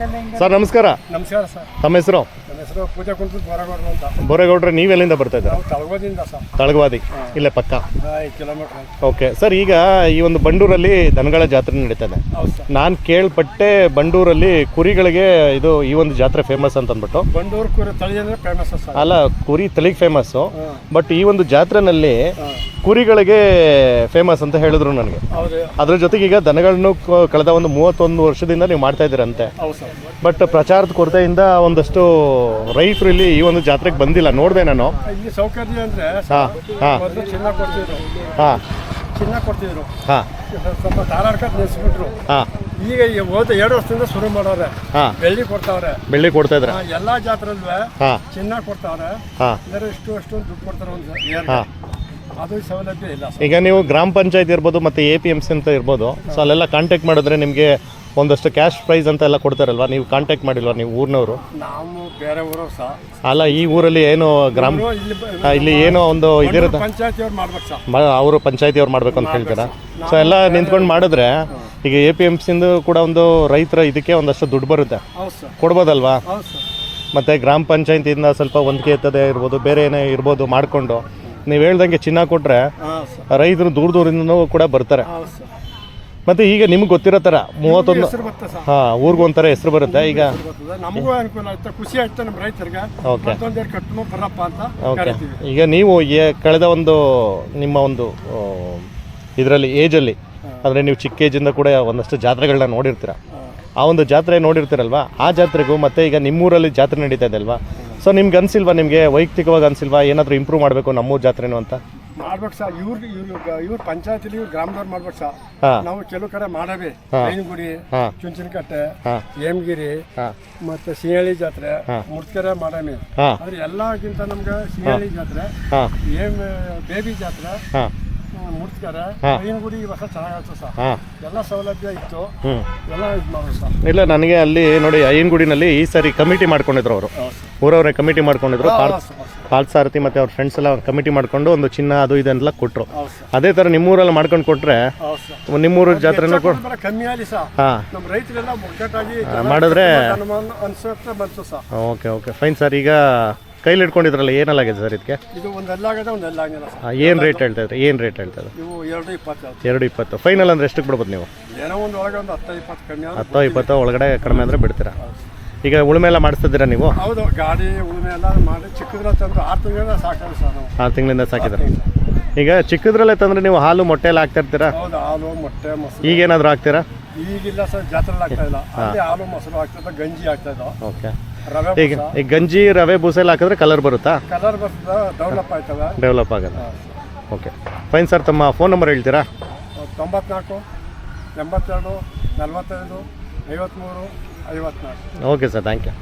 Sir ನಮಸ್ಕಾರ. ನಮಸ್ಕಾರ sir. ತಮ್ಮ ಹೆಸರು? ಹೆಸರು ಪೂಜಾ ಕುಂಟು ಬೋರಗೌಡರು ಅಂತ. ಬೋರೇಗೌಡ್ರೆ ನೀವೆಲ್ಲಿಂದ ಬರ್ತಾ ಇದ್ದೀರಾ? ನಾವು ತಳಗೋದಿಂದ ಸರ್. ತಳಗವಾದಿ ಇಲ್ಲೇ ಪಕ್ಕ. ಕಿಲೋಮೀಟರ್ ಓಕೆ ಸರ್ ಈಗ ಈ ಒಂದು ಬಂಡೂರಲ್ಲಿ ದನಗಳ ಜಾತ್ರೆ ನಡೀತಾ ಹೌದು ಸರ್. ನಾನು ಕೇಳ್ಪಟ್ಟೆ ಬಂಡೂರಲ್ಲಿ ಕುರಿಗಳಿಗೆ ಇದು ಈ ಒಂದು ಜಾತ್ರೆ ಫೇಮಸ್ ಅಂತ ಅಂದ್ಬಿಟ್ಟು ಬಂಡೂರು ಕುರಿ ತಳಿ ಅಂದರೆ ಫೇಮಸ್ ಸರ್. ಅಲ್ಲ ಕುರಿ ತಳಿಗೆ ಫೇಮಸ್ಸು ಬಟ್ ಈ ಒಂದು ಜಾತ್ರೆನಲ್ಲಿ ಕುರಿಗಳಿಗೆ ಫೇಮಸ್ ಅಂತ ಹೇಳಿದ್ರು ನನಗೆ. ಹೌದು. ಅದ್ರ ಜೊತೆಗೆ ಈಗ ದನಗಳನ್ನು ಕ- ಕಳೆದ ಒಂದು ಮೂವತ್ತೊಂದು ವರ್ಷದಿಂದ ನೀವು ಮಾಡ್ತಾ ಇದ್ದೀರಂತೆ. ಹೌದು ಸರ್. ಬಟ್ ಪ್ರಚಾರದ ಕೊರತೆಯಿಂದ ಒಂದಷ್ಟು ರೈತರು ಇಲ್ಲಿ ಈ ಒಂದು ಜಾತ್ರೆಗೆ ಬಂದಿಲ್ಲ ನೋಡಿದೆ ನಾನು. ಇಲ್ಲಿ ಸೌಕರ್ಯ ಅಂದರೆ ಹಾಂ ಹಾಂ. ಮೊದಲು ಚಿನ್ನ ಕೊಡ್ತಿದ್ರು. ಹಾಂ. ಚಿನ್ನ ಕೊಡ್ತಿದ್ರು. ಹಾಂ. ಸ್ವಲ್ಪ ಧಾರಾಡ್ಕೊಂಡು ನಿಲ್ಲಿಸ್ಬಿಟ್ರು ಹಾಂ. ಈಗ ಈ ಹೋದ ಎರಡು ವರ್ಷದಿಂದ ಶುರು ಮಾಡವ್ರೆ ಹಾಂ. ಬೆಳ್ಳಿ ಕೊಡ್ತಾವ್ರೆ. ಬೆಳ್ಳಿ ಕೊಡ್ತಾ ಇದ್ರ. ಹಾ, ಎಲ್ಲಾ ಜಾತ್ರೆಲ್ವೇ ಹಾಂ. ಚಿನ್ನ ಕೊಡ್ತಾವ್ರೆ. ಹಾಂ. ಅಂದರೆ ಇಷ್ಟು ಅಷ್ಟು ದುಡ್ಡು ಕೊಡ್ತಾರ ಒಂದು ಹಾಂ. ಅದು ಸೌಲಭ್ಯ ಇಲ್ಲ ಈಗ ನೀವು ಗ್ರಾಮ ಪಂಚಾಯತ್ ಇರ್ಬೋದು ಮತ್ತು ಎ ಪಿ ಎಂ ಸಿ ಅಂತ ಇರ್ಬೋದು. ಸೊ ಅಲ್ಲೆಲ್ಲ ಕಾಂಟ್ಯಾಕ್ಟ್ ಮಾಡಿದ್ರೆ ನಿಮಗೆ ಒಂದಷ್ಟು ಕ್ಯಾಶ್ ಪ್ರೈಸ್ ಅಂತ ಎಲ್ಲ ಕೊಡ್ತಾರಲ್ವಾ? ನೀವು ಕಾಂಟ್ಯಾಕ್ಟ್ ಮಾಡಿಲ್ವಾ ನೀವು ಊರಿನವರು? ನಾವು ಬೇರೆ ಊರು ಸಹ ಅಲ್ಲ ಈ ಊರಲ್ಲಿ ಏನು ಗ್ರಾಮ ಇಲ್ಲಿ ಬ- ಆ, ಇಲ್ಲಿ ಏನೋ ಒಂದು ಇದಿರುತ್ತೆ? ಪಂಚಾಯತಿ ಅವ್ರು ಮಾಡ್ಬೇಕು ಸರ್ ಮ- ಅವರು ಪಂಚಾಯತಿ ಮಾಡಬೇಕು ಅಂತ ಹೇಳ್ತೀರಾ? ಸೊ. ಎಲ್ಲ ನಿಂತ್ಕೊಂಡು ಮಾಡಿದ್ರೆ ಈಗ ಎ ಪಿ ಎಂ ಸಿಂದು ಕೂಡ ಒಂದು ರೈತರ ಇದಕ್ಕೆ ಒಂದಷ್ಟು ದುಡ್ಡು ಬರುತ್ತೆ. ಹೌದು ಸರ್. ಕೊಡ್ಬೋದಲ್ವಾ? ಹೌದು ಸರ್. ಮತ್ತು ಗ್ರಾಮ ಪಂಚಾಯತಿಯಿಂದ ಸ್ವಲ್ಪ ಹೊಂದಿಕೆ ಎತ್ತದೆ ಇರ್ಬೋದು ಬೇರೆ ಏನೇ ಇರ್ಬೋದು ಮಾಡಿಕೊಂಡು. ನೀವು ಹೇಳ್ದಂಗೆ ಚಿನ್ನ ಕೊಟ್ಟರೆ ಹಾಂ ಸರ್. ರೈತರು ದೂರ ದೂರಿಂದನೂ ಕೂಡ ಬರ್ತಾರೆ. ಹೌದು ಸರ್. ಮತ್ತು ಈಗ ನಿಮ್ಗೆ ಗೊತ್ತಿರೋ ಥರ ಮೂವತ್ತೊಂದು ಹೆಸರು ಬರ್ತದೆ ಸರ್? ಹಾಂ ಊರಿಗೊಂಥರ ಹೆಸರು ಬರುತ್ತೆ. ಈಗ ಹೆಸರು ಬರ್ತದೆ. ನಮಗೂ ಅನುಕೂಲ ಆಯ್ತು ಖುಷಿ ಆಯ್ತು ನಮ್ಮ ರೈತರಿಗೆ. ಓಕೆ ಕಟ್ಟು ಬರಪ್ಪ ಅಂತ ಓಕೆ ಕರಿತೀವಿ. ಈಗ ನೀವು ಏ- ಕಳೆದ ಒಂದು ನಿಮ್ಮ ಒಂದು ಇದರಲ್ಲಿ ಏಜಲ್ಲಿ ಅಂದರೆ ನೀವು ಚಿಕ್ಕ ಏಜಿಂದ ಕೂಡ ಒಂದಷ್ಟು ಜಾತ್ರೆಗಳನ್ನ ನೋಡಿರ್ತೀರ. ಆ ಒಂದು ಜಾತ್ರೆ ನೋಡಿರ್ತೀರಲ್ವಾ? ಆ ಜಾತ್ರೆಗೂ ಮತ್ತೆ ಈಗ ನಿಮ್ಮೂರಲ್ಲಿ ಜಾತ್ರೆ ನಡೀತಾ ಇದೆ ಅಲ್ವಾ? ಸೊ ನಿಮ್ಗೆ ಅನ್ಸಿಲ್ವಾ? ನಿಮಗೆ ವೈಯಕ್ತಿಕವಾಗಿ ಅನ್ಸಿಲ್ವಾ? ಏನಾದರೂ ಇಂಪ್ರೂವ್ ಮಾಡಬೇಕು ನಮ್ಮೂರು ಜಾತ್ರೆನೂ ಅಂತ? ಮಾಡ್ಬೇಕು ಸರ್. ಇವ್ರ ಇವ್ರು ಇವ್ರ ಪಂಚಾಯತಿಲಿ ಇವ್ರು ಗ್ರಾಮದವ್ರು ಮಾಡ್ಬೇಕು ಸರ್. ನಾವು ಕೆಲವು ಕಡೆ ಮಾಡವೆ. ಐನಗುಡಿ ಚುಂಚನಕಟ್ಟೆ ಹೇಮಗಿರಿ ಮತ್ತೆ ಸಿಂಹಳಿ ಜಾತ್ರೆ. ಮುಡ್ಕೆರೆ ಮಾಡಮಿ ಆದ್ರೆ ಎಲ್ಲಕ್ಕಿಂತ ನಮ್ಗೆ ಸಿಂಹಳಿ ಜಾತ್ರೆ ಏಮ್ ಬೇಬಿ ಜಾತ್ರೆ ಮುಡ್ಕೆರೆ ಹಾ. ಐನಗುಡಿ ಈ ವರ್ಷ ಚೆನ್ನಾಗಾಯ್ತು ಸರ್. ಹಾಂ. ಎಲ್ಲ ಸೌಲಭ್ಯ ಇತ್ತು. ಹ್ಞೂ ಎಲ್ಲ ಇದು ಮಾಡೋದು ಸರ್. ಇಲ್ಲ ನನಗೆ ಅಲ್ಲಿ ನೋಡಿ ಅಯ್ಯನಗುಡಿನಲ್ಲಿ ಈ ಸಾರಿ ಕಮಿಟಿ ಮಾಡ್ಕೊಂಡಿದ್ರು ಅವರು. ಹೌದು ಸರ್. ಊರವರೇ ಕಮಿಟಿ ಮಾಡ್ಕೊಂಡಿದ್ರು. ಪಾಲ್ ಹೌದು ಸರ್, ಹೌದು ಸರ್. ಮತ್ತು ಅವ್ರ ಫ್ರೆಂಡ್ಸ್ ಎಲ್ಲ ಕಮಿಟಿ ಮಾಡ್ಕೊಂಡು ಒಂದು ಚಿನ್ನ ಅದು ಇದೆಲ್ಲ ಕೊಟ್ಟರು ಹೌದು ಸರ್. ಅದೇ ಥರ ನಿಮ್ಮೂರಲ್ಲಿ ಮಾಡ್ಕೊಂಡು ಕೊಟ್ಟರೆ ಹೌದು ಸರ್. ನಿಮ್ಮೂರ ಜಾತ್ರೆನೂ ಕೂಡ ಕಮ್ಮಿ ಆಗಲಿ ಸರ್. ಹಾಂ. ನಮ್ಮ ರೈತರೆಲ್ಲ ಒಗ್ಗಟ್ಟಾಗಿ ಮಾಡಿದ್ರೆ ಅನುಮಾನ ಅನ್ಸುತ್ತೆ ಬಂತು sir. Okay okay. Fine sir. ಈಗ ಕೈಲಿ ಇಟ್ಕೊಂಡಿದ್ರಲ್ಲ ಏನೆಲ್ಲಾಗಿದೆ ಸರ್ ಇದಕ್ಕೆ? ಇದು ಒಂದು ಒಂದು ಸರ್. ಏನು ರೇಟ್ ಹೇಳ್ತಾ ಇದ್ರೆ? ಏನು ರೇಟ್ ಹೇಳ್ತಾ ಇದ್ರಿ? ಇವು ಎರಡು ಇಪ್ಪತ್ತು ಎರಡು ಇಪ್ಪತ್ತು. ಫೈನಲ್ ಅಂದ್ರೆ ಎಷ್ಟಕ್ಕೆ ಬಿಡ್ಬೋದು ನೀವು? ಏನೋ ಒಂದು ಒಳಗೆ ಒಂದು ಹತ್ತು ಇಪ್ಪತ್ತು ಕಮ್ಮಿ ಆದ್ರೆ ಹತ್ತೋ ಇಪ್ಪತ್ತೋ ಒಳಗಡೆ ಕಡಿಮೆ ಅಂದರೆ ಬಿಡ್ತೀರಾ? ಈಗ ಉಳುಮೆ ಎಲ್ಲ ಮಾಡಿಸ್ತಿದ್ದೀರಾ ನೀವು? ಹೌದು ಗಾಡಿ ಉಳುಮೆ ಎಲ್ಲ ಮಾಡಿ ಚಿಕ್ಕದ್ರ ತಂದು ಆರು ತಿಂಗಳ ಸಾಕಾಗ ಸರ್ ನಾವು. ಆರು ತಿಂಗಳಿಂದ ಸಾಕಿದ್ರೆ ಈಗ ಚಿಕ್ಕದ್ರಲ್ಲೇ ತಂದ್ರೆ ನೀವು ಹಾಲು ಮೊಟ್ಟೆ ಎಲ್ಲ ಹಾಕ್ತಾ ಇರ್ತೀರಾ ಹೌದು ಹಾಲು ಮೊಟ್ಟೆ ಮೊಸರು. ಈಗೇನಾದರೂ ಹಾಕ್ತೀರಾ? ಈಗಿಲ್ಲ ಸರ್ ಜಾತ್ರೆ ಆಗ್ತಾ ಇಲ್ಲ. ಅಲ್ಲಿ ಹಾಲು ಮೊಸರು ಆಗ್ತದೆ ಗಂಜಿ ಆಗ್ತಾ ಇದ್ದಾವೆ. ಓಕೆ ರವೆ ಈಗ ಈಗ ಗಂಜಿ ರವೆ ಬೂಸೆಲ್ಲ ಹಾಕಿದ್ರೆ ಕಲರ್ ಬರುತ್ತಾ? ಕಲರ್ ಬರ್ತದೆ ಡೆವಲಪ್ ಆಯ್ತದ? ಡೆವಲಪ್ ಆಗಲ್ಲ. ಓಕೆ ಫೈನ್ ಸರ್ ತಮ್ಮ ಫೋನ್ ನಂಬರ್ ಹೇಳ್ತೀರಾ? ತೊಂಬತ್ನಾಲ್ಕು ಎಂಬತ್ತೆರಡು ನಲವತ್ತೈದು ಐವತ್ತ್ಮೂರು ಐವತ್ನಾಲ್ಕು. ಓಕೆ ಸರ್ ಥ್ಯಾಂಕ್ ಯು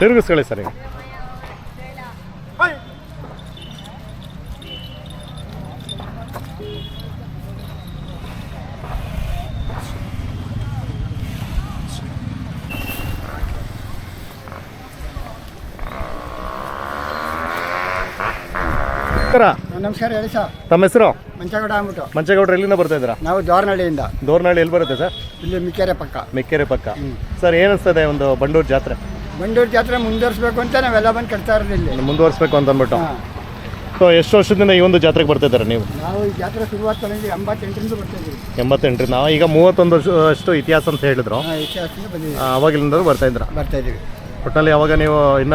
ತಿರುಗಿಸ್ಕೊಳ್ಳಿ ಸರ್ ಈಗ. ನಮಸ್ಕಾರ. ನಮಸ್ಕಾರ ಹೇಳಿ ಸರ್. ತಮ್ಮ ಹೆಸರು? ಮಂಚಗೌಡ ಅಂದ್ಬಿಟ್ಟು. ಮಂಚೇಗೌಡ್ರು ಎಲ್ಲಿಂದ ಬರ್ತಾ ಇದ್ದೀರಾ? ನಾವು ದೋರ್ನಹಳ್ಳಿಯಿಂದ. ದೋರ್ನಹಳ್ಳಿ ಎಲ್ಲಿ ಬರುತ್ತೆ ಸರ್? ಇಲ್ಲಿ ಮಿಕ್ಕೆರೆ ಪಕ್ಕ. ಮಿಕ್ಕೇರೆ ಪಕ್ಕ. ಸರ್ ಏನಿಸ್ತದೆ ಒಂದು ಬಂಡೂರು ಜಾತ್ರೆ? ಬಂಡೂರು ಜಾತ್ರೆ ಮುಂದುವರಿಸ್ಬೇಕು ಅಂತ ನಾವೆಲ್ಲ ಬಂದು ಕಟ್ತಾ ಇರೋದು ಇಲ್ಲಿ. ಮುಂದುವರಿಸ್ಬೇಕು ಅಂತ ಅಂದ್ಬಿಟ್ಟು. ಸೊ ಎಷ್ಟು ವರ್ಷದಿಂದ ಈ ಒಂದು ಜಾತ್ರೆಗೆ ಬರ್ತಾ ಇದ್ದಾರೆ ನೀವು? ನಾವು ಈ ಜಾತ್ರೆ ಶುರುವಾತ ತಗೊಂಡು ಎಂಬತ್ತೆಂಟರಿಂದ ಬರ್ತಾ ಇದ್ದೀವಿ. ನಾವು ಈಗ ಮೂವತ್ತೊಂದು ವರ್ಷ ಅಷ್ಟು ಇತಿಹಾಸ ಅಂತ ಹೇಳಿದ್ರು. ಇತಿಹಾಸದಿಂದ ಬಂದಿದ್ದೀವಿ. ಆ, ಅವಾಗಿಲಿಂದ ಬರ್ತಾ ಇದ್ರ ಬರ್ತಾ ಇದ್ದೀವಿ. ಒಟ್ಟಲ್ಲಿ ಯಾವಾಗ ನೀವು ಇನ್ನ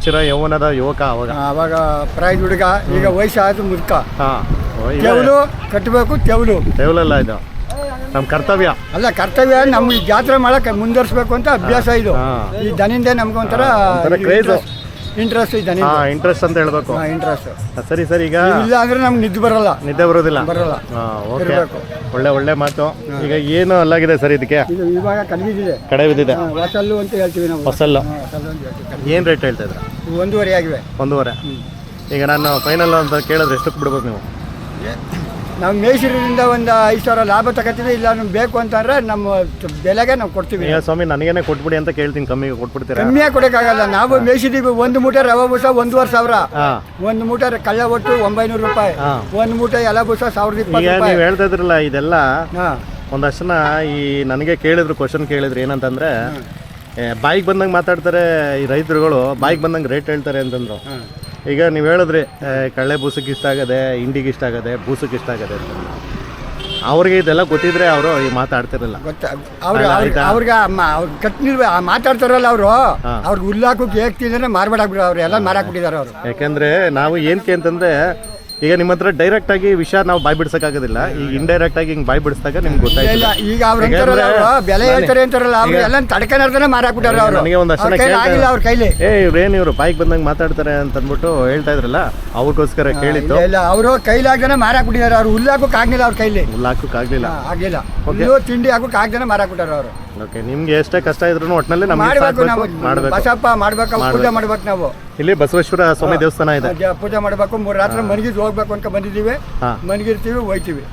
ಚಿರ ಯೌವನದ ಯುವಕ ಅವಾಗ. ಆವಾಗ ಅವಾಗ ಪ್ರೈಜ್ ಹುಡುಗ ಈಗ ವಯಸ್ಸಾದ ಮುದುಕ. ಹಾ ತೆವಲು ಕಟ್ಟಬೇಕು ತೆವಲು. ದೇವಲಲ್ಲ ಇದು? ನಮ್ಮ ಕರ್ತವ್ಯ. ಅಲ್ಲ ಕರ್ತವ್ಯ ನಮ್ಗೆ ಈ ಜಾತ್ರೆ ಮಾಡಕ್ಕೆ ಮುಂದುವರಿಸ್ಬೇಕು ಅಂತ ಅಭ್ಯಾಸ ಇದು. ಹಾ. ಈ ದನಿಂದ ನಮ್ಗೆ ಒಂಥರ ಒಂಥರ craze. ಇಂಟ್ರೆಸ್ಟ್ ಇದ್ದಾನೆ ಹಾ ಇಂಟ್ರೆಸ್ಟ್ ಅಂತ ಹೇಳ್ಬೇಕು. ಇಂಟ್ರೆಸ್ಟ್ ಸರಿ ಸರಿ ಈಗ ಇಲ್ಲ ಅಂದ್ರೆ ನಮ್ಗೆ ನಿದ್ದೆ ಬರಲ್ಲ. ನಿದ್ದೆ ಬರೋದಿಲ್ಲ. ಬರಲ್ಲ. ಹಾ ಓಕೆ ಇರ್ಬೇಕು. ಒಳ್ಳೆ ಒಳ್ಳೆ ಮಾತು. ಈಗ ಏನು ಅಲ್ಲಾಗಿದೆ ಸರ್ ಇದಕ್ಕೆ? ಇದು ಇವಾಗ ಕಡಿಮೆ ಕಡೆ ಬಿದ್ದಿದೆ. ಹೊಸಲ್ಲು ಅಂತ ಹೇಳ್ತೀವಿ ನಾವು. ಹಾ, ಅಂತ ಹೇಳ್ತೀವಿ. ಏನು ರೇಟ್ ಹೇಳ್ತಾ ಇದ್ರ ಇವು ಒಂದೂವರೆ ಆಗಿವೆ ಒಂದೂವರೆ. ಈಗ ನಾನು ಫೈನಲ್ ಅಂತ ಕೇಳಿದ್ರೆ ಎಷ್ಟಕ್ಕೆ ಬಿಡ್ಬೋದು ನೀವು? ನಾವು ಮೈಸೂರಿನಿಂದ ಒಂದು ಐದು ಸಾವಿರ ಲಾಭ ತಗೋತೀವಿ ಇಲ್ಲ ನಮ್ಗೆ ಬೇಕು ಅಂತಂದ್ರೆ ನಮ್ಮ ಬೆಲೆಗೆ ನಾವು ಕೊಡ್ತೀವಿ. ಸ್ವಾಮಿ ನನಗೇನೆ ಕೊಟ್ಬಿಡಿ ಅಂತ ಕೇಳ್ತೀನಿ ಕಮ್ಮಿಗೆ ಕೊಟ್ಬಿಡ್ತೀರಾ? ಕಮ್ಮಿಯಾಗಿ ಕೊಡೋಕ್ಕಾಗಲ್ಲ ನಾವು ಮೇಯಿಸಿದೀವಿ ಒಂದು ಮೂಟೆ ರವೆ ಬೂಸ ಒಂದೂವರೆ ಸಾವಿರ. ಒಂದು ಮೂಟೆ ಕಳ್ಳ ಒಟ್ಟು ಒಂಬೈನೂರು ರೂಪಾಯಿ. ಒಂದು ಮೂಟೆ ಎಲ್ಲ ಬೂಸ ಸಾವಿರದ ಈಗ ಇಪ್ಪತ್ತು ರೂಪಾಯಿ ಹೇಳ್ತಾ ಇದ್ರಲ್ಲ ಇದೆಲ್ಲ ಹಾಂ. ಒಂದಷ್ಟು ಈ ನನಗೆ ಕೇಳಿದ್ರು ಕ್ವಶನ್ ಕೇಳಿದ್ರು ಏನಂತಂದ್ರೆ ಬಾಯಿಗೆ ಬಂದಂಗೆ ಮಾತಾಡ್ತಾರೆ ಈ ರೈತರುಗಳು ಬಾಯಿಗೆ ಬಂದಂಗೆ ರೇಟ್ ಹೇಳ್ತಾರೆ ಅಂತಂದ್ರು. ಈಗ ನೀವು ಹೇಳಿದ್ರಿ ಕಳ್ಳೆ ಬೂಸಕ್ಕೆ ಇಷ್ಟ ಆಗದೆ ಇಂಡಿಗೆ ಇಷ್ಟ ಆಗದೆ ಬೂಸಕ್ಕೆ ಇಷ್ಟ ಆಗದೆ ಅಂತ. ಅವ್ರಿಗೆ ಇದೆಲ್ಲ ಗೊತ್ತಿದ್ರೆ ಅವರು ಈ ಮಾತಾಡ್ತಿರಲ್ಲ ಗೊತ್ತಾ ಅವ್ರು ಅಲ್ಲ, ಅವ್ರಿಗೆ ಕಟ್ನಿಲ್ವ ಮಾತಾಡ್ತಾರಲ್ಲ ಅವರು. ಅವ್ರಿಗೆ ಹುಲ್ಲಾಕು ಕೇಕ್ ತಿಂದ್ರೆ ಮಾರ್ಬೇಡಾಗ್ಬಿಡು ಅವ್ರು ಎಲ್ಲ ಮಾರಾಕ್ಬಿಟ್ಟಿದ್ದಾರೆ ಅವರು. ಯಾಕಂದ್ರೆ ನಾವು ಏನಕ್ಕೆ ಅಂತಂದ್ರೆ ಈಗ ನಿಮ್ಮ ಹತ್ರ ಡೈರೆಕ್ಟ್ ಆಗಿ ವಿಷಯ ನಾವು ಬಾಯ್ ಬಿಡ್ಸಕ್ಕಾಗೋದಿಲ್ಲ ಈಗ ಇಂಡೈರೆಕ್ಟ್ ಆಗಿ ಹಿಂಗ್ ಬಾಯ್ ಬಿಡಿಸಿದಾಗ ನಿಮ್ಗೆ ಗೊತ್ತಾಯ್ತು ಇಲ್ಲ ಈಗ ಅವ್ರು ಅಂತಾರಲ್ಲ ಬೆಲೆ ಹೇಳ್ತಾರೆ ಅಂತಾರಲ್ಲ ಅವ್ರು ಎಲ್ಲ ತಡ್ಕೊಂಡ್ರೆ ಮಾರಾಕ್ಬಿಟ್ಟಾರ ಅವರು. ನನಗೆ ಒಂದಷ್ಟು ಜನ ಆಗಿಲ್ಲ ಅವ್ರ ಕೈಲಿ. ಏ ಇವ್ರೇನು ಇವರು ಬಾಯಿಗೆ ಬಂದಂಗೆ ಮಾತಾಡ್ತಾರೆ ಅಂತ ಅಂದ್ಬಿಟ್ಟು ಹೇಳ್ತಾ ಇದ್ರಲ್ಲ ಅವ್ರಿಗೋಸ್ಕರ ಕೇಳಿದ್ದು. ಇಲ್ಲ ಕೈಲಿ ಅವರು ಕೈಲಾಗ್ದೇ ಮಾರಾಕ್ಬಿಟ್ಟಿದ್ದಾರೆ ಅವ್ರು ಹುಲ್ಲಾಕೋಕ್ ಆಗ್ಲಿಲ್ಲ ಅವ್ರ ಕೈಲಿ. ಹಾಕೋಕ್ಕಾಗಲಿಲ್ಲ ಆಗಿಲ್ಲ. ಆಗ್ಲಿಲ್ಲ ಹುಲ್ಲು ತಿಂಡಿ ಹಾಕೋಕ್ ಮಾರಾಕ್ ಬಿಟ್ಟಾರ ಅವರು. ಓಕೆ ನಿಮ್ಗೆ ಎಷ್ಟೇ ಕಷ್ಟ ಇದ್ರು ಒಟ್ಟಿನಲ್ಲಿ ನಮಗೆ ಮಾಡ್ಬೇಕು ನಾವು. ಮಾಡಬೇಕು. ಬಸಪ್ಪ ಮಾಡ್ಬೇಕು ಪೂಜೆ ಮಾಡ್ಬೇಕು. ನಾವು. ಇಲ್ಲಿ ಬಸವೇಶ್ವರ ಸ್ವಾಮಿ ದೇವಸ್ಥಾನ ಇದೆ. ಜ- ಪೂಜೆ ಮಾಡ್ಬೇಕು ಮೂರು ರಾತ್ರಿ ಮನಗಿದ್ ಹೋಗ್ಬೇಕು ಅಂತ ಬಂದಿದ್ದೀವಿ. ಹಾ. ಮನಗಿರ್ತೀವಿ ಹೋಯ್ತೀವಿ.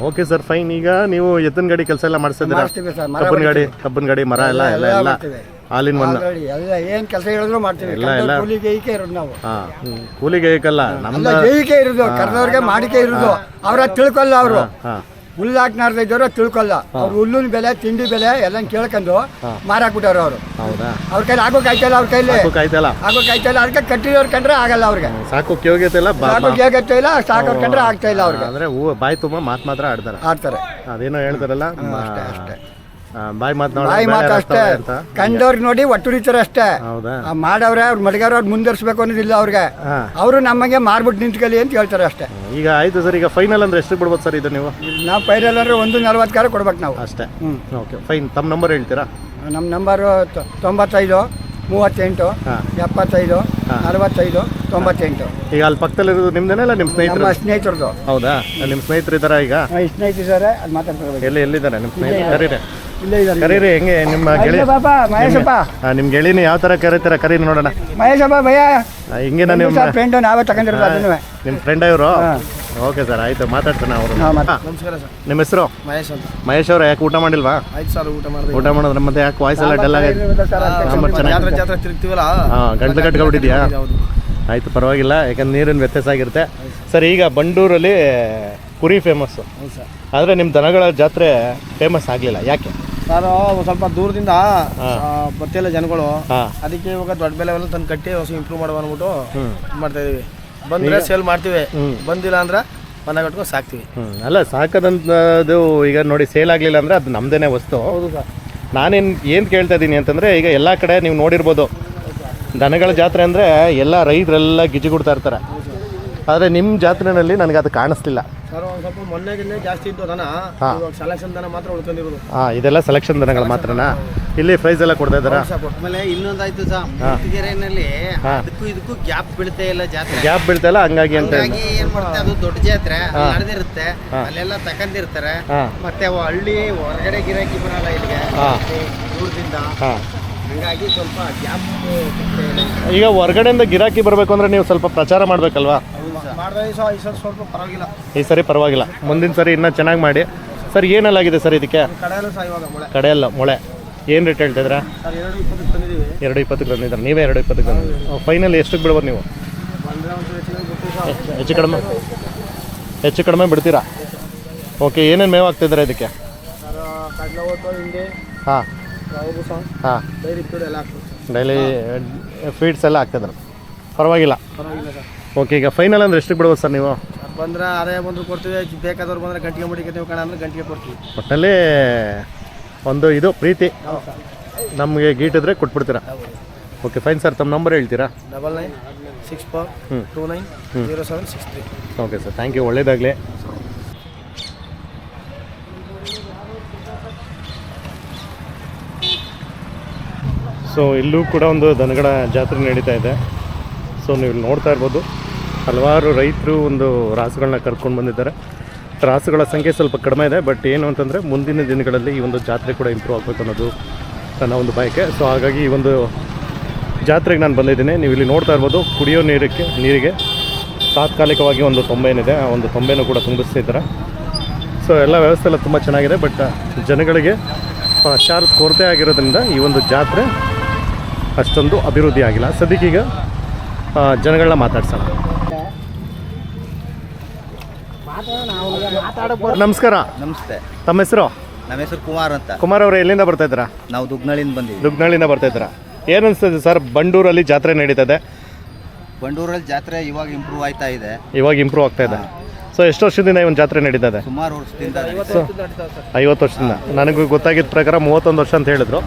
ಓಕೆ ಸರ್ ಫೈನ್ ಈಗ ನೀವು ಎತ್ತಿನ ಗಾಡಿ ಕೆಲಸ ಎಲ್ಲ ಸರ್ ಮರ ಕಬ್ಬನ್ ಗಾಡಿ ಕಬ್ಬನ್ ಗಾಡಿ ಮರ ಎಲ್ಲ ಎಲ್ಲ ಎಲ್ಲ ಎಲ್ಲ ಮಾಡ್ತೀವಿ. ಒನ್ ಎಲ್ಲ ಏನ್ ಕೆಲಸ ಹೇಳಿದ್ರು ಮಾಡ್ತೀವಿ. ಎಲ್ಲ, ಕರ್ದವ್ರ್ ಎಲ್ಲ. ಕೂಲಿಗೆ ಈಕೆ ಇರೋದು ನಾವು? ಹಾಂ ಕೂಲಿಗೆ ಬೇಕಲ್ಲ ಅಲ್ಲ ನಮ್ದು ಜೈವಿಕೆ ಇರೋದು? ಕರ್ದವ್ರಿಗೆ ಮಾಡಿಕೆ ಇರೋದು. ಅವ್ರ ತಿಳ್ಕೊಲ್ಲ ಅವರು. ಹಾಂ. ಹುಲ್ಲು ಹಾಕ್ನಾರ್ದ ಇದ್ದವ್ರು ತಿಳ್ಕೊಲ್ಲ. ಅವ್ರು ಹುಲ್ಲಿನ ಬೆಲೆ ತಿಂಡಿ ಬೆಲೆ ಎಲ್ಲ ಕೇಳ್ಕೊಂಡು ಮಾರಾಕ್ಬಿಟ್ಟವ್ರು ಅವರು. ಹೌದಾ? ಅವ್ರ ಕೈಲಿ ಆಗೋ ಕಾಯ್ತಲ್ಲ ಅವ್ರ ಕೈಲಿ. ಆಗೋ ಕಾಯ್ತಲ್ಲ ಅದಕ್ಕೆ ಕಟ್ಟಿರೋರ್ ಕಂಡ್ರೆ ಆಗಲ್ಲ ಅವ್ರಿಗೆ. ಸಾಕು ಯೋಗ್ಯತೆ ಸಾಕು ಸಾಕು ಹೇಗತ್ತೆ ಇಲ್ಲ ಸಾಕೋರ್ ಕಂಡ್ರೆ ಆಗ್ತಾ ಇಲ್ಲ ಅವ್ರಿಗೆ. ಅಂದ್ರೆ ಬಾಯ್ ತುಂಬ ಮಾತು ಮಾತ್ರ ಆಡ್ತಾರೆ. ಆಡ್ತಾರೆ. ಅದೇನೋ ಹೇಳ್ತಾರಲ್ಲ ಆ, ಬಾಯಿ ಬಾಯಿ ಮಾತು ಅಷ್ಟೇ. ಕಂಡವ್ರಿಗೆ ನೋಡಿ ಒಟ್ಟುರಿತಾರೆ ಅಷ್ಟೇ. ಹೌದಾ? ಮಾಡವ್ರೆ ಅವ್ರು ಮಡಗಾರ ಅವ್ರು ಮುಂದರ್ಸ್ಬೇಕು ಅನ್ನೋದಿಲ್ಲ ಅವ್ರಿಗೆ. ಅವರು ನಮಗೆ ಮಾರ್ಬಿಟ್ಟು ನಿಂತ್ಕೊಳ್ಳಿ ಅಂತ ಹೇಳ್ತಾರೆ ಅಷ್ಟೇ. ಈಗ ಆಯ್ತು ಸರ್ ಈಗ ಫೈನಲ್ ಅಂದ್ರೆ ಎಷ್ಟು ಬಿಡ್ಬೋದು ಸರ್ ಇದು ನೀವು? ನಾವು ಫೈನಲ್ ಅಂದ್ರೆ ಒಂದು ನಲ್ವತ್ತು ಕಾರು ಕೊಡ್ಬೇಕು ನಾವು. ಅಷ್ಟೇ. ಹ್ಞೂ ಓಕೆ ಫೈನ್ ತಮ್ಮ ನಂಬರ್ ಹೇಳ್ತೀರಾ? ನಮ್ಮ ನಂಬರು ತೊಂಬತ್ತೈದು ಮೂವತ್ತೆಂಟು ಎಪ್ಪತ್ತೈದು ಅರವತ್ತೈದು ತೊಂಬತ್ತೆಂಟು. ಈಗ ಅಲ್ಲಿ ಪಕ್ಕದಲ್ಲಿರೋದು ನಿಮ್ದೇನೆ ಇಲ್ಲ ನಿಮ್ಮ ಸ್ನೇಹಿತರು ನಮ್ಮ ಸ್ನೇಹಿತರದು ಹೌದಾ? ನಿಮ್ಮ ಸ್ನೇಹಿತರು ಇದ್ದಾರಾ ಈಗ ಸ್ನೇಹಿತರು ಇದ್ದಾರೆ ಅಲ್ಲಿ ಮಾತಾಡ್ತಾರೆ ಎಲ್ಲಿ ಎಲ್ಲಿದ್ದಾರೆ? ನಿಮ್ಮ ಸ್ನೇಹಿತರು? ಕರೀರಿ ಇಲ್ಲೇ ಇದ್ದಾರೆ ಕರೀರಿ ಹೆಂಗೆ ನಿಮ್ಮ ಗೆಳೆಯ ಬಾಬಾ ಮಹೇಶಪ್ಪ. ಗೆಳೆಯನ ಯಾವ ತರ ಕರೀತೀರ? ಕರೀರಿ ನೋಡೋಣ. ಮಹೇಶಪ್ಪ ಭಯ. ಆ, ನಾನು ನಿಮ್ಮ ಫ್ರೆಂಡ್ ಫ್ರೆಂಡು ನಾವೇ ತಗೊಂಡಿರೋದು ಅದನ್ನು ನಿಮ್ಮ ಫ್ರೆಂಡ್ ಇವರು? ಓಕೆ ಸರ್ ಆಯ್ತು ಮಾತಾಡ್ತಾನೆ ಅವರು ನಮಸ್ಕಾರ ಸರ್. ನಿಮ್ಮ ಹೆಸರು? ಮಹೇಶ್ ಅಂತ. ಮಹೇಶ್ ಅವ್ರು ಯಾಕೆ ಊಟ ಮಾಡಿಲ್ವಾ? ಆಯ್ತು ಸರ್ ಊಟ ಮಾಡಿದೆ ಊಟ ಮಾಡಿದ್ರೆ ಮತ್ತೆ ಯಾಕೆ ವಾಯ್ಸ್ ಎಲ್ಲ ಡಲ್ ಆಗೈತೆ ಸಾಂಬಾರ್ ಚೆನ್ನಾಗಿ ಜಾತ್ರೆ ಜಾತ್ರೆ ತಿರುಗ್ತೀವಲ್ಲ? ಹಾಂ ಗಂಟ್ಲು ಕಟ್ಕೊಬಿಟ್ಟಿದ್ಯಾ ಹೌದು. ಆಯಿತು ಪರವಾಗಿಲ್ಲ ಯಾಕಂದ್ರೆ ನೀರಿನ ವ್ಯತ್ಯಾಸ ಆಗಿರುತ್ತೆ. ಸರ್ ಈಗ ಬಂಡೂರಲ್ಲಿ ಕುರಿ ಫೇಮಸ್ಸು ಹೌದು ಸರ್. ಆದರೆ ನಿಮ್ಮ ದನಗಳ ಜಾತ್ರೆ ಫೇಮಸ್ ಆಗಲಿಲ್ಲ ಯಾಕೆ? ನಾನು ಸ್ವಲ್ಪ ದೂರದಿಂದ. ಬರ್ತಿಲ್ಲ ಜನಗಳು. ಅದಕ್ಕೆ ಇವಾಗ ದೊಡ್ಡ ಬೆಲೆ ಎಲ್ಲ ತಂದು ಕಟ್ಟಿ ಹೊಸ ಇಂಪ್ರೂವ್ ಮಾಡುವ ಅನ್ಬಿಟ್ಟು ಮಾಡ್ತಾ ಇದೀವಿ. ಬಂದ್ರೆ ಸೇಲ್ ಮಾಡ್ತೀವಿ. ಬಂದಿಲ್ಲ ಅಂದ್ರೆ ಮನೆ ಕಟ್ಕೊಂಡು ಸಾಕ್ತಿವಿ. ಅಲ್ಲ ಸಾಕದಂತದ್ದು ಈಗ ನೋಡಿ ಸೇಲ್ ಆಗಲಿಲ್ಲ ಅಂದ್ರೆ ಅದು ನಮ್ದೇನೆ ವಸ್ತು. ಹೌದು ಸರ್. ನಾನೇನು ಏನು ಕೇಳ್ತಾ ಇದ್ದೀನಿ ಅಂತಂದರೆ ಈಗ ಎಲ್ಲ ಕಡೆ ನೀವು ನೋಡಿರ್ಬೋದು. ದನಗಳ ಜಾತ್ರೆ ಅಂದರೆ ಎಲ್ಲ ರೈತರೆಲ್ಲ ಗಿಜಿಗುಡ್ತಾ ಇರ್ತಾರೆ. ಆದರೆ ನಿಮ್ಮ ಜಾತ್ರೆನಲ್ಲಿ ನನಗೆ ಅದು ಕಾಣಿಸ್ಲಿಲ್ಲ. ಸರ್ ಒಂದ್ ಸ್ವಲ್ಪ ದಿನ ಜಾಸ್ತಿ ಇದ್ದು ದನ. ಹಾ. ಇವಾಗ ಸೆಲೆಕ್ಷನ್ ದನ ಮಾತ್ರ ಉಳ್ಕೊಂಡಿರೋದು. ಹಾಂ ಇದೆಲ್ಲ ಸೆಲೆಕ್ಷನ್ ದನಗಳು ಮಾತ್ರನಾ? ಇಲ್ಲಿ ಪ್ರೈಸ್ ಎಲ್ಲ ಕೊಡ್ತಾ ಇದ್ದಾರಾ? ಆಮೇಲೆ ಇನ್ನೊಂದಾಯ್ತು ಸರ್. ಮೂರ್ತಿಗೆರೆನಲ್ಲಿ ಹಾ. ಅದಕ್ಕೂ ಇದಕ್ಕೂ ಗ್ಯಾಪ್ ಬೀಳ್ತಾ ಇಲ್ಲ ಜಾತ್ರೆ. ಗ್ಯಾಪ್ ಬೀಳ್ತಲ್ಲ ಹಂಗಾಗಿ ಅಂತ ಹಂಗಾಗಿ ಏನ್ ಮಾಡ್ತಾರೆ ಅದು ದೊಡ್ಡ ಜಾತ್ರೆ. ನಡೆದಿರುತ್ತೆ. ಹಾ. ಅಲ್ಲೆಲ್ಲ ತಕಂದಿರ್ತಾರೆ. ಹಾಂ. ಮತ್ತೆ ಅವ ಹಳ್ಳಿ ಹೊರಗಡೆ ಗಿರಾಕಿ ಬರಲ್ಲ ಇಲ್ಲಿಗೆ. ಹಾ. ದೂರದಿಂದ ಹಾಂ. ಹಂಗಾಗಿ ಸ್ವಲ್ಪ ಗ್ಯಾಪ್ ಈಗ ಹೊರಗಡೆಯಿಂದ ಗಿರಾಕಿ ಬರಬೇಕು ಅಂದರೆ ನೀವು ಸ್ವಲ್ಪ ಪ್ರಚಾರ ಮಾಡಬೇಕಲ್ವಾ? ಮಾಡಿದ್ರೆ ಸಹ ಈ ಸಲ ಸ್ವಲ್ಪ ಪರವಾಗಿಲ್ಲ. ಈ ಸರಿ ಪರವಾಗಿಲ್ಲ. ಮುಂದಿನ ಸರಿ ಇನ್ನೂ ಚೆನ್ನಾಗಿ ಮಾಡಿ. ಸರ್ ಏನಲ್ಲಾಗಿದೆ ಸರ್ ಇದಕ್ಕೆ? ಕಡೆಯಲ್ಲೂ ಸಹ ಇವಾಗ ಮೊಳೆ. ಕಡೆಯಲ್ಲ ಮೊಳೆ. ಏನು ರೇಟ್ ಹೇಳ್ತಿದ್ರಾ ಸರ್ ಎರಡು ಇಪ್ಪತ್ತಕ್ಕೆ ತಂದಿದ್ದೀವಿ. ಎರಡು ಇಪ್ಪತ್ತಕ್ಕೆ ತಂದಿದ್ದಾರೆ? ನೀವೇ ಎರಡು ಇಪ್ಪತ್ತಕ್ಕೆ ತಂದಿದ್ದೀರಿ? ಫೈನಲ್ ಎಷ್ಟಕ್ಕೆ ಬಿಡ್ಬೋದು ನೀವು? ಬಂದರೆ ಒಂದು ಹೆಚ್ಚಿನ ಗೊತ್ತು ಸಹ ಹೆಚ್ಚು ಕಡಿಮೆ. ಹೆಚ್ಚು ಕಡಿಮೆ ಬಿಡ್ತೀರಾ? ಓಕೆ ಏನೇನು ಮೇವು ಹಾಕ್ತಿದ್ದಾರೆ ಇದಕ್ಕೆ? ಸರ್ ಕಡಲೆ ಹಾಂ. ಹಾಂ. ಡೈಲಿ ಫೀಡ್ಸ್ ಎಲ್ಲ ಹಾಕ್ತಿದ್ರು. ಪರವಾಗಿಲ್ಲ. ಪರವಾಗಿಲ್ಲ ಸರ್. ಓಕೆ ಈಗ ಫೈನಲ್ ಅಂದ್ರೆ ಎಷ್ಟು ಬಿಡ್ಬೋದು ಸರ್ ನೀವು? ಬಂದ್ರೆ ಅದೇ ಬಂದ್ರು ಕೊಡ್ತೀವಿ ಬೇಕಾದವ್ರು ಬಂದ್ರೆ ಗಂಟಿಗೆ ಮುಡಿಕೆ ಕಣ ಅಂದ್ರೆ ಗಂಟಿಗೆ ಕೊಡ್ತೀವಿ. ಒಟ್ಟಲ್ಲಿ ಒಂದು ಇದು ಪ್ರೀತಿ. ನಮಗೆ ಗೀಟಿದ್ರೆ ಕೊಟ್ಬಿಡ್ತೀರಾ? ಓಕೆ ಫೈನ್ ಸರ್ ತಮ್ಮ ನಂಬರ್ ಹೇಳ್ತೀರಾ? Double nine six four. Two nine zero seven six three okay sir thank you ಒಳ್ಳೇದಾಗಲಿ. ಸೊ ಇಲ್ಲೂ ಕೂಡ ಒಂದು ದನಗಳ ಜಾತ್ರೆ ನಡೀತಾ ಇದೆ. ಸೊ ನೀವು ಇಲ್ಲಿ ನೋಡ್ತಾ ಇರ್ಬೋದು. ಹಲವಾರು ರೈತರು ಒಂದು ರಾಸುಗಳನ್ನ ಕರ್ಕೊಂಡು ಬಂದಿದ್ದಾರೆ. ರಾಸುಗಳ ಸಂಖ್ಯೆ ಸ್ವಲ್ಪ ಕಡಿಮೆ ಇದೆ, ಬಟ್ ಏನು ಅಂತಂದರೆ ಮುಂದಿನ ದಿನಗಳಲ್ಲಿ ಈ ಒಂದು ಜಾತ್ರೆ ಕೂಡ ಇಂಪ್ರೂವ್ ಆಗಬೇಕು ಅನ್ನೋದು ನನ್ನ ಒಂದು ಬಯಕೆ. ಸೊ ಹಾಗಾಗಿ ಈ ಒಂದು ಜಾತ್ರೆಗೆ ನಾನು ಬಂದಿದ್ದೀನಿ. ನೀವು ಇಲ್ಲಿ ನೋಡ್ತಾ ಇರ್ಬೋದು, ಕುಡಿಯೋ ನೀರಕ್ಕೆ ನೀರಿಗೆ ತಾತ್ಕಾಲಿಕವಾಗಿ ಒಂದು ತೊಂಬೆ ಏನಿದೆ ಆ ಒಂದು ತೊಂಬೆನೂ ಕೂಡ ತುಂಬಿಸ್ತಿದ್ದಾರೆ ಸೊ ಎಲ್ಲ ವ್ಯವಸ್ಥೆ ಎಲ್ಲ ತುಂಬ ಚೆನ್ನಾಗಿದೆ, ಬಟ್ ಜನಗಳಿಗೆ ಪ್ರಚಾರದ ಕೊರತೆ ಆಗಿರೋದ್ರಿಂದ ಈ ಒಂದು ಜಾತ್ರೆ ಅಷ್ಟೊಂದು ಅಭಿವೃದ್ಧಿ ಆಗಿಲ್ಲ. ಸದ್ಯಕ್ಕೀಗ ಜನಗಳನ್ನ ಮಾತಾಡ್ಸೋಣ. ನಮಸ್ಕಾರ. ನಮಸ್ತೆ. ತಮ್ಮ ಹೆಸರು? ನಮ್ಮ ಹೆಸರು ಕುಮಾರ್ ಅಂತ. ಕುಮಾರ್ ಅವರು ಎಲ್ಲಿಂದ ಬರ್ತಾ ಇದ್ದೀರಾ? ನಾವು ದುಗ್ನಳಿಂದ ಬಂದಿದ್ವಿ ದುಗ್ನಳ್ಳಿಂದ ಬರ್ತಾ ಇದ್ದೀರಾ? ಏನು ಅನಿಸ್ತದೆ ಸರ್ ಬಂಡೂರಲ್ಲಿ ಜಾತ್ರೆ ನಡೀತದೆ? ಬಂಡೂರಲ್ಲಿ ಜಾತ್ರೆ ಇವಾಗ ಇಂಪ್ರೂವ್ ಆಯ್ತಾ ಇದೆ. ಇವಾಗ ಇಂಪ್ರೂವ್ ಆಗ್ತಾ ಇದೆ. ಸೊ ಎಷ್ಟು ವರ್ಷದಿಂದ ಇವನ್ ಒಂದು ಜಾತ್ರೆ ನಡೀತದೆ? ಸುಮಾರು ವರ್ಷದಿಂದ ಐವತ್ತು ವರ್ಷದಿಂದ. ನನಗೂ ಗೊತ್ತಾಗಿದ್ದ ಪ್ರಕಾರ ಮೂವತ್ತೊಂದು ವರ್ಷ ಅಂತ ಹೇಳಿದ್ರು.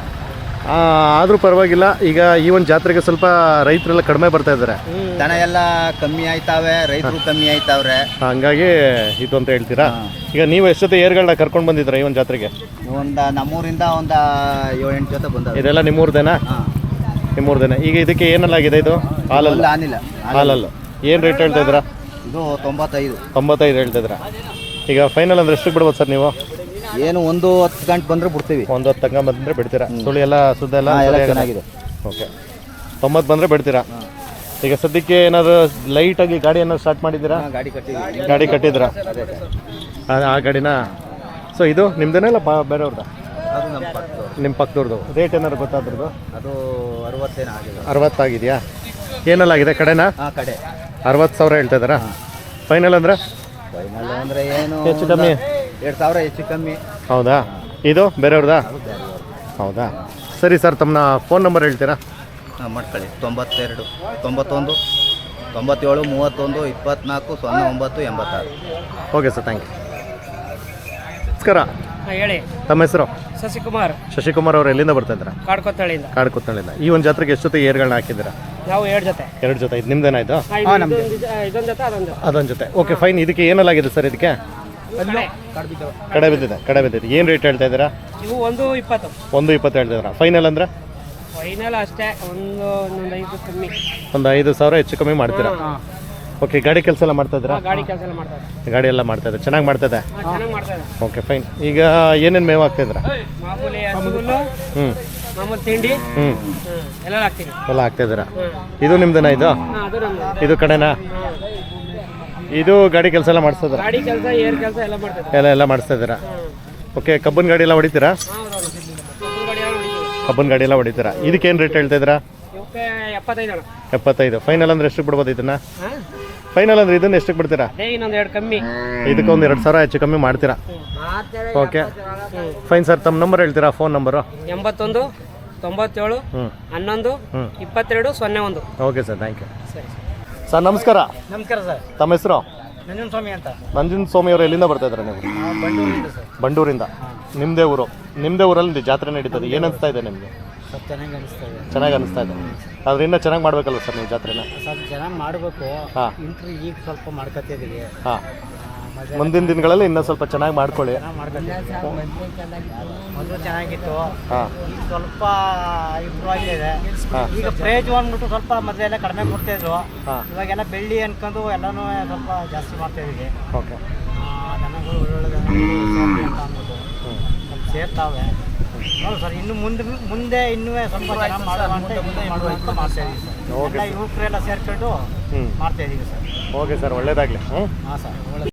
ಆದರೂ ಪರವಾಗಿಲ್ಲ. ಈಗ ಈ ಒಂದು ಜಾತ್ರೆಗೆ ಸ್ವಲ್ಪ ರೈತರೆಲ್ಲ ಕಡಿಮೆ ಬರ್ತಾ ಇದ್ದಾರೆ. ದನ ಎಲ್ಲ ಕಮ್ಮಿ ಆಯ್ತಾವೆ ರೈತರು ಕಮ್ಮಿ ಆಯ್ತಾವ್ರೆ. ಹಂಗಾಗಿ ಇದು ಅಂತ ಹೇಳ್ತೀರಾ? ಈಗ ನೀವು ಎಷ್ಟೊತ್ತೆ ಏರ್ಗಳನ್ನ ಕರ್ಕೊಂಡು ಬಂದಿದ್ದೀರಾ ಈ ಒಂದು ಜಾತ್ರೆಗೆ? ಒಂದ ನಮ್ಮೂರಿಂದ ಒಂದ ಏಳು ಎಂಟು ಜೊತೆ ಬಂದ ಇದೆಲ್ಲ ನಿಮ್ಮೂರ್ದೇನಾ? ನಿಮ್ಮೂರ್ದೇನಾ? ಈಗ ಇದಕ್ಕೆ ಏನೆಲ್ಲಾಗಿದೆ ಇದು? ಹಾಲಲ್ಲ? ಆನಿಲ್ಲ ಹಾಲಲ್ಲ. ಏನು ರೇಟ್ ಹೇಳ್ತಾ ಇದ್ದೀರಾ? ಇದು ತೊಂಬತ್ತೈದು. ತೊಂಬತ್ತೈದು ಹೇಳ್ತಾ ಇದ್ದೀರಾ. ಈಗ ಫೈನಲ್ ಅಂದ್ರೆ ಎಷ್ಟಕ್ಕೆ ಬಿಡ್ಬೋದು ಸರ್ ನೀವು? ಏನು ಒಂದು ಹತ್ತು ಗಂಟೆ ಬಂದ್ರೆ ಬಿಡ್ತೀವಿ. ಒಂದು ಹತ್ತು ತಂಗ ಬಂದ್ರೆ ಬಿಡ್ತೀರಾ? ಸುಳಿ ಎಲ್ಲ ಸುದ್ದ ಎಲ್ಲ ಹಾ, ಎಲ್ಲ ಸರಿಯಾಗಿದೆ? ಚೆನ್ನಾಗಿದೆ. ಓಕೆ. ತೊಂಬತ್ತು ಬಂದರೆ ಬಿಡ್ತೀರಾ? ಈಗ ಸದ್ಯಕ್ಕೆ ಏನಾದ್ರು ಲೈಟಾಗಿ ಗಾಡಿ ಏನಾದ್ರು ಸ್ಟಾರ್ಟ್ ಮಾಡಿದ್ದೀರಾ? ಗಾಡಿ ಕಟ್ಟಿದ್ರ ಗಾಡಿ ಕಟ್ಟಿದ್ದೀರಾ? ಆ- ಆ ಗಾಡಿನ? ಸೊ ಇದು ನಿಮ್ದೇನಾ ಇಲ್ಲ ಬಾ ಬೇರೆಯವ್ರದ್ದು? ಅದು ನಮ್ಮ ನಿಮ್ಮ ಪಕ್ಕದವ್ರದ್ದು ರೇಟ್ ಏನಾದ್ರು ಗೊತ್ತಾದ್ರದ್ದು ಅದು ಅರವತ್ತೇನು ಆಗಿದೆ. ಅರವತ್ತಾಗಿದೆಯಾ? ಏನೆಲ್ಲಾಗಿದೆ ಕಡೆನಾ? ಆ ಕಡೆ. ಅರವತ್ತು ಸಾವಿರ ಹೇಳ್ತಾ ಇದ್ದಾರಾ? ಫೈನಲ್ ಅಂದ್ರೆ? ಫೈನಲ್ ಅಂದ್ರೆ ಏನು ಹೆಚ್ಚು ಕಮ್ಮಿ. ಎರಡು ಸಾವಿರ ಹೆಚ್ಚು ಕಮ್ಮಿ. ಹೌದಾ? ಇದು ಬೇರೆಯವ್ರದಾ? ಹೌದಾ? ಸರಿ ಸರ್ ತಮ್ಮ ಫೋನ್ ನಂಬರ್ ಹೇಳ್ತೀರಾ? ಹಾಂ ಮಾಡ್ಕೊಳ್ಳಿ. ತೊಂಬತ್ತೆರಡು ತೊಂಬತ್ತೊಂದು ತೊಂಬತ್ತೇಳು ಮೂವತ್ತೊಂದು ಇಪ್ಪತ್ನಾಲ್ಕು ಸೊನ್ನೆ ಒಂಬತ್ತು ಎಂಬತ್ತಾರು. Okay sir thank you. ನಮಸ್ಕಾರ. ಹೇಳಿ. ತಮ್ಮ ಹೆಸರು? ಶಶಿಕುಮಾರ್. ಶಶಿಕುಮಾರ್ ಅವರು ಎಲ್ಲಿಂದ ಬರ್ತಾ ಇದ್ದಾರೆ? ಕಾಡ್ಕೊತ್ತಳಿಂದ ಕಾಡು ಕೂತ್ನಳ್ಳಿಂದ ಈ ಒಂದು ಜಾತ್ರೆಗೆ ಎಷ್ಟು ಜೊತೆ ಏರ್ಗಳನ್ನ ಹಾಕಿದ್ದೀರಾ? ನಾವು ಎರಡು ಜೊತೆ. ಎರಡು ಜೊತೆ. ಇದು ನಿಮ್ದೇನಾಯ್ತು ಇದೊಂದು ಜೊತೆ ಅದೊಂದು ಜೊತೆ. ಅದೊಂದು ಜೊತೆ. Okay fine. ಇದಕ್ಕೆ ಏನಲ್ಲಾಗಿದೆ ಸರ್ ಇದಕ್ಕೆ? ಕಡೆ. ಬಿದ್ದಿದೆ ಕಡೆ ಬಿದ್ದಿದೆ. ಏನು ರೇಟ್ ಹೇಳ್ತಾ ಇದ್ದೀರಾ? ಇವು ಒಂದು ಇಪ್ಪತ್ತು. ಒಂದು ಇಪ್ಪತ್ತು ಹೇಳ್ತಾ ಇದ್ದೀರಾ. ಫೈನಲ್ ಅಂದ್ರೆ? ಫೈನಲ್ ಅಷ್ಟೇ ಒಂದು ಇನ್ನೊಂದು ಐದು ಕಮ್ಮಿ. ಒಂದು ಐದು ಸಾವಿರ ಹೆಚ್ಚು ಕಮ್ಮಿ ಮಾಡ್ತೀರಾ? ಓಕೆ ಗಾಡಿ ಕೆಲಸ ಎಲ್ಲ ಮಾಡ್ತಾ ಇದ್ದೀರಾ? ಗಾಡಿ ಕೆಲಸ ಎಲ್ಲ ಮಾಡ್ತಾರೆ ಗಾಡಿ ಎಲ್ಲ ಮಾಡ್ತಾ ಇದೆ ಚೆನ್ನಾಗಿ ಮಾಡ್ತಾ ಇದೆ? ಚೆನ್ನಾಗಿ ಮಾಡ್ತಾರೆ ಓಕೆ ಫೈನ್ ಈಗ ಏನೇನು ಮೇವು ಹಾಕ್ತಾ ಇದ್ದೀರಾ? ಮಾಮೂಲಿ ಹ್ಞೂ ಮಾಮೂಲಿ ತಿಂಡಿ. ಹ್ಞೂ ಹ್ಮ್, ಎಲ್ಲ ಹಾಕ್ತೀವಿ. ಎಲ್ಲ ಹಾಕ್ತಾ ಇದ್ದೀರಾ? ಇದು ನಿಮ್ದೇನಾ ಇದು? ಅದು ನಮ್ದು. ಇದು ಕಡೆನಾ? ಇದು ಗಾಡಿ ಕೆಲಸ ಎಲ್ಲ ಮಾಡಿಸ್ತಿದ್ದೀರಾ ಗಾಡಿ ಕೆಲಸ ಏರ್ ಕೆಲಸ ಎಲ್ಲ ಮಾಡ್ತಾರೆ ಎಲ್ಲ ಎಲ್ಲ ಮಾಡಿಸ್ತಾ ಇದ್ದೀರಾ ಓಕೆ ಕಬ್ಬನ್ ಗಾಡಿ ಎಲ್ಲ ಹೊಡಿತೀರಾ. ಕಬ್ಬನ್ ಗಾಡಿ ಎಲ್ಲ ಹೊಡಿತೀರಾ? ಇದಕ್ಕೇನು ರೇಟ್ ಹೇಳ್ತಾ ಇದ್ದೀರಾ ಎಪ್ಪತ್ತೈದು ಫೈನಲ್ ಅಂದ್ರೆ ಎಷ್ಟು ಬಿಡ್ಬೋದು ಇದನ್ನ? ಹಾಂ? ಫೈನಲ್ ಅಂದ್ರೆ ಇದನ್ನ ಎಷ್ಟಕ್ಕೆ ಬಿಡ್ತೀರಾ? ಇನ್ನೊಂದು ಎರಡು ಕಮ್ಮಿ. ಇದಕ್ಕೆ ಒಂದು ಎರಡು ಸಾವಿರ ಹೆಚ್ಚು ಕಮ್ಮಿ ಮಾಡ್ತೀರಾ? ಓಕೆ ಫೈನ್ ಸರ್ ತಮ್ಮ ನಂಬರ್ ಹೇಳ್ತೀರಾ ಫೋನ್ ನಂಬರು ಎಂಬತ್ತೊಂದು ತೊಂಬತ್ತೇಳು ಹ್ಞೂ ಹನ್ನೊಂದು ಹ್ಞೂ ಇಪ್ಪತ್ತೆರಡು ಸೊನ್ನೆ ಒಂದು. ಓಕೆ ಸರ್ ಥ್ಯಾಂಕ್ ಯು ಸರಿ. ಸರ್ ನಮಸ್ಕಾರ. ನಮಸ್ಕಾರ ಸರ್. ತಮ್ಮ ಹೆಸರು? ನಂಜನ ಸ್ವಾಮಿ ಅಂತ. ನಂಜನ್ ಸ್ವಾಮಿ ಅವರು ಎಲ್ಲಿಂದ ಬರ್ತಾ ಇದ್ದಾರೆ ನೀವು? ಬಂಡೂರಿಂದ ಸರ್. ಬಂಡೂರಿಂದ. ನಿಮ್ಮದೇ ಊರು. ನಿಮ್ಮದೇ ಊರಲ್ಲಿ ಜಾತ್ರೆ ನಡೀತದೆ. ಏನು ಅನಿಸ್ತಾ ಇದೆ ನಿಮಗೆ? ಸ್ವಲ್ಪ ಚೆನ್ನಾಗಿ ಇದೆ. ಚೆನ್ನಾಗಿ ಅನಿಸ್ತಾ ಇದೆ. ಆದ್ರೆ ಇನ್ನೂ ಚೆನ್ನಾಗಿ ಮಾಡ್ಬೇಕಲ್ವ ಸರ್ ನೀವು ಜಾತ್ರೆನ? ಸರ್ ಚೆನ್ನಾಗಿ ಮಾಡಬೇಕು. ಹಾಂ. ಇಂಟ್ರಿ ಈಗ ಸ್ವಲ್ಪ ಮಾಡ್ಕೊತಿದ್ದೀವಿ ಹಾಂ. ಮುಂದಿನ ದಿನಗಳಲ್ಲಿ ಇನ್ನೂ ಸ್ವಲ್ಪ ಚೆನ್ನಾಗಿ ಮಾಡ್ಕೊಳ್ಳಿ. ಮೊದಲು ಚೆನ್ನಾಗಿತ್ತು. ಈಗ ಸ್ವಲ್ಪ ಇಂಪ್ರೂವ್ ಆಗಿದೆ. ಈಗ ಪ್ರೈಜ್ ಬಂದ್ಬಿಟ್ಟು ಸ್ವಲ್ಪ ಮೊದಲೆಲ್ಲ ಕಡಿಮೆ ಕೊಡ್ತಾಯಿದ್ರು ಇವಾಗೆಲ್ಲ ಬೆಳ್ಳಿ ಅನ್ಕೊಂಡು ಎಲ್ಲನೂ ಸ್ವಲ್ಪ ಜಾಸ್ತಿ ಮಾಡ್ತಾ ಇದೀವಿ. ಓಕೆ. ದನಗಳು ಒಳ್ಳೊಳ್ಳೆ ದನಗಳು ಅಂದ್ಬಿಟ್ಟು. ಸ್ವಲ್ಪ ಸೇರ್ತಾವೆ. ನೋಡಿ ಸರ್ ಇನ್ನು ಮುಂದೆ ಮುಂದೆ ಇನ್ನೂ ಸ್ವಲ್ಪ ಚೆನ್ನಾಗಿ ಮಾಡುವ ಅಂತ ಮಾಡ್ತಾ ಇದೀವಿ ಸರ್. ಯುವಕರೆಲ್ಲ ಸೇರ್ಕೊಂಡು ಹ್ಞೂ ಮಾಡ್ತಾ ಇದೀವಿ ಸರ್. ಓಕೆ ಸರ್ ಒಳ್ಳೇದಾಗ್ಲಿ. ಹ್ಞೂ ಹಾಂ ಸರ್ ಒಳ್ಳೆ